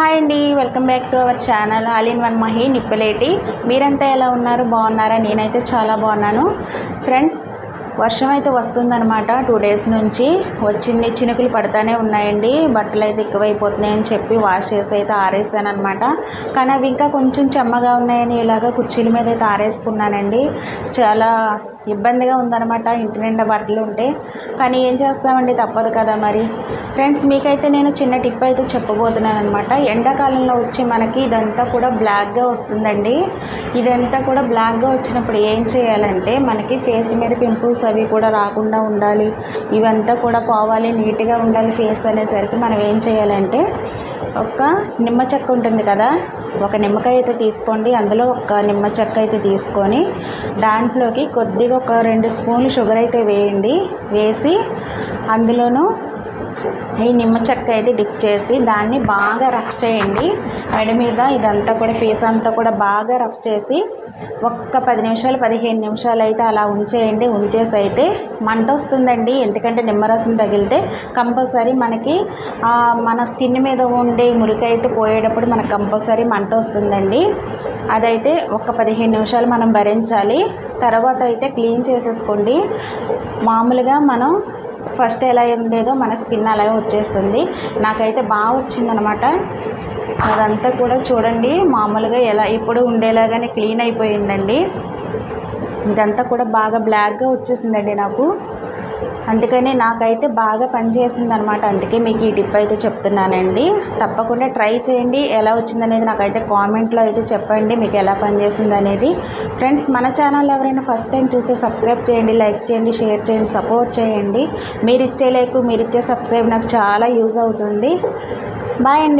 Hi అండి welcome back to our channel all in one Mahi Nippaleti. మీరంతా ఎలా ఉన్నారు? బాగున్నారా? నేనైతే చాలా బాగున్నాను. ఫ్రెండ్స్ వర్షం అయితే వస్తుందన్నమాట. టూ డేస్ నుంచి వచ్చింది. చినుకులు పడతానే ఉన్నాయండి. బట్టలు అయితే ఎక్కువైపోతున్నాయని చెప్పి వాష్ చేసి అయితే ఆరేసానమాట కానీ అవి ఇంకా కొంచెం చెమ్మగా ఉన్నాయని ఇలాగ కుర్చీల మీద అయితే ఆరేసుకున్నానండి. చాలా ఇబ్బందిగా ఉందన్నమాట ఇంటి నిండా బట్టలు ఉంటే. కానీ ఏం చేస్తామండి? తప్పదు కదా మరి. ఫ్రెండ్స్ మీకైతే నేను చిన్న టిప్ అయితే చెప్పబోతున్నాను అనమాట ఎండాకాలంలో వచ్చి మనకి ఇదంతా కూడా బ్లాక్గా వస్తుందండి. ఇదంతా కూడా బ్లాక్గా వచ్చినప్పుడు ఏం చేయాలంటే మనకి ఫేస్ మీద పింపుల్స్ అవి కూడా రాకుండా ఉండాలి. ఇవంతా కూడా పోవాలి నీట్గా ఉండాలి ఫేస్ అనేసరికి మనం ఏం చేయాలంటే ఒక నిమ్మ చెక్క ఉంటుంది కదా ఒక నిమ్మకాయ అయితే తీసుకోండి. అందులో ఒక నిమ్మ చెక్క అయితే తీసుకొని దాంట్లోకి కొద్దిగా ఒక రెండు స్పూన్లు షుగర్ అయితే వేయండి. వేసి అందులోనూ ఈ నిమ్మ చెక్క అయితే డిప్ చేసి దాన్ని బాగా రఫ్ చేయండి. మెడ మీద ఇదంతా కూడా ఫేస్ అంతా కూడా బాగా రఫ్ చేసి ఒక్క పది నిమిషాలు పదిహేను నిమిషాలు అయితే అలా ఉంచేయండి. ఉంచేసి అయితే మంట వస్తుందండి. ఎందుకంటే నిమ్మరసం తగిలితే కంపల్సరీ మనకి మన స్కిన్ మీద ఉండే మురికైతే పోయేటప్పుడు మనకు కంపల్సరీ మంట వస్తుందండి. అదైతే ఒక పదిహేను నిమిషాలు మనం భరించాలి. తర్వాత అయితే క్లీన్ చేసేసుకోండి. మామూలుగా మనం ఫస్ట్ ఎలా ఉండేదో మన స్కిన్ అలాగే వచ్చేస్తుంది. నాకైతే బాగా వచ్చిందనమాట. అదంతా కూడా చూడండి మామూలుగా ఎలా ఎప్పుడు ఉండేలాగానే క్లీన్ అయిపోయిందండి. ఇదంతా కూడా బాగా బ్లాక్గా వచ్చేసిందండి నాకు. అందుకనే నాకైతే బాగా పనిచేసింది అనమాట అందుకే మీకు ఈ టిప్ అయితే చెప్తున్నానండి. తప్పకుండా ట్రై చేయండి. ఎలా వచ్చిందనేది నాకైతే కామెంట్లో అయితే చెప్పండి. మీకు ఎలా పనిచేసింది అనేది ఫ్రెండ్స్ మన ఛానల్ ఎవరైనా ఫస్ట్ టైం చూస్తే సబ్స్క్రైబ్ చేయండి లైక్ చేయండి షేర్ చేయండి సపోర్ట్ చేయండి. మీరు ఇచ్చే లైక్ మీరు ఇచ్చే సబ్స్క్రైబ్ నాకు చాలా యూజ్ అవుతుంది. బాయ్ అండి.